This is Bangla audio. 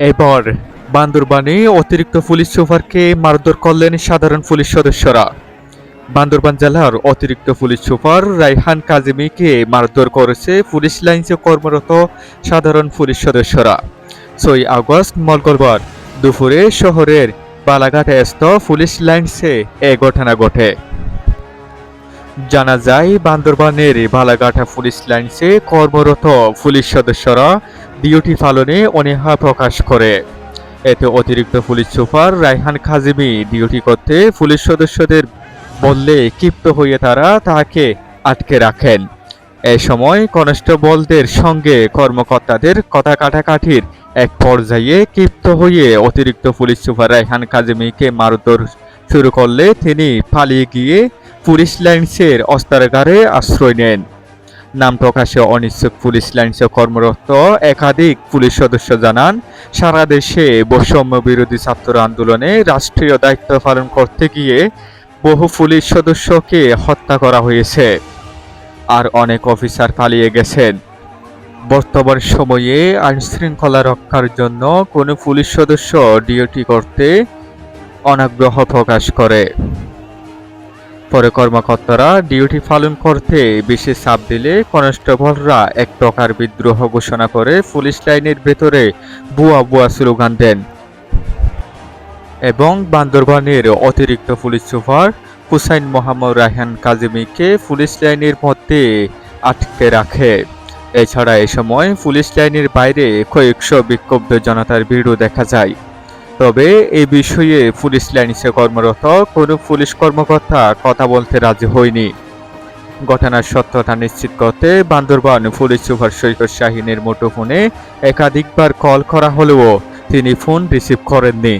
এবার বান্দরবানে অতিরিক্ত পুলিশ সুপারকে মারধর করলেন সাধারণ পুলিশ সদস্যরা। বান্দরবান জেলার অতিরিক্ত পুলিশ সুপার রাইহান কাজিমিকে মারধর করেছে পুলিশ লাইন্সে কর্মরত সাধারণ পুলিশ সদস্যরা। ছয় আগস্ট মঙ্গলবার দুপুরে শহরের বালাঘাট স্থ পুলিশ লাইন্সে এ ঘটনা ঘটে। জানা যায়, বান্দরবানের বালাঘাটা পুলিশ লাইন্সে কর্মরত পুলিশ সদস্যরা ডিউটি পালনে অনীহা প্রকাশ করে। এতে অতিরিক্ত police super Raihan Kazimi duty করতে পুলিশ সদস্যদের বললে ক্ষিপ্ত হয়ে তারা তাকে আটকে রাখেন। এ সময় কনস্টেবলদের সঙ্গে কর্মকর্তাদের কথা কাটাকাটির এক পর্যায়ে ক্ষিপ্ত হয়ে অতিরিক্ত পুলিশ সুপার রায়হান কাজিমিকে মারধর শুরু করলে তিনি পালিয়ে গিয়ে পুলিশ লাইন্সের অস্ত্রাগারে আশ্রয় নেন। নাম প্রকাশে অনিচ্ছুক পুলিশ লাইন্সে কর্মরত একাধিক পুলিশ সদস্য জানান, সারা দেশে বৈষম্য বিরোধী ছাত্র আন্দোলনে রাষ্ট্রীয় দায়িত্ব পালন করতে গিয়ে বহু পুলিশ সদস্যকে হত্যা করা হয়েছে আর অনেক অফিসার পালিয়ে গেছেন। বর্তমান সময়ে আইনশৃঙ্খলা রক্ষার জন্য কোনো পুলিশ সদস্য ডিউটি করতে অনাগ্রহ প্রকাশ করে। পরে কর্মকর্তারা ডিউটি পালন করতে বেশি চাপ দিলে কনস্টেবলরা এক প্রকার বিদ্রোহ ঘোষণা করে পুলিশ লাইনের ভেতরে বুয়া বুয়া স্লোগান দেন। এবং বান্দরবানের অতিরিক্ত পুলিশ সুপার হুসাইন মোহাম্মদ রায়হান কাজিমিকে পুলিশ লাইনের মধ্যে আটকে রাখে। এছাড়া এ সময় পুলিশ লাইনের বাইরে কয়েকশো বিক্ষুব্ধ জনতার ভিড়ও দেখা যায়। তবে এ বিষয়ে পুলিশ লাইনসে কর্মরত, কোনো পুলিশ কর্মকর্তা কথা বলতে রাজি হয়নি। ঘটনার সত্যতা নিশ্চিত করতে বান্দরবান পুলিশ সুপার সৈকত শাহিনের মুঠোফোনে একাধিকবার কল করা হলেও তিনি ফোন রিসিভ করেননি।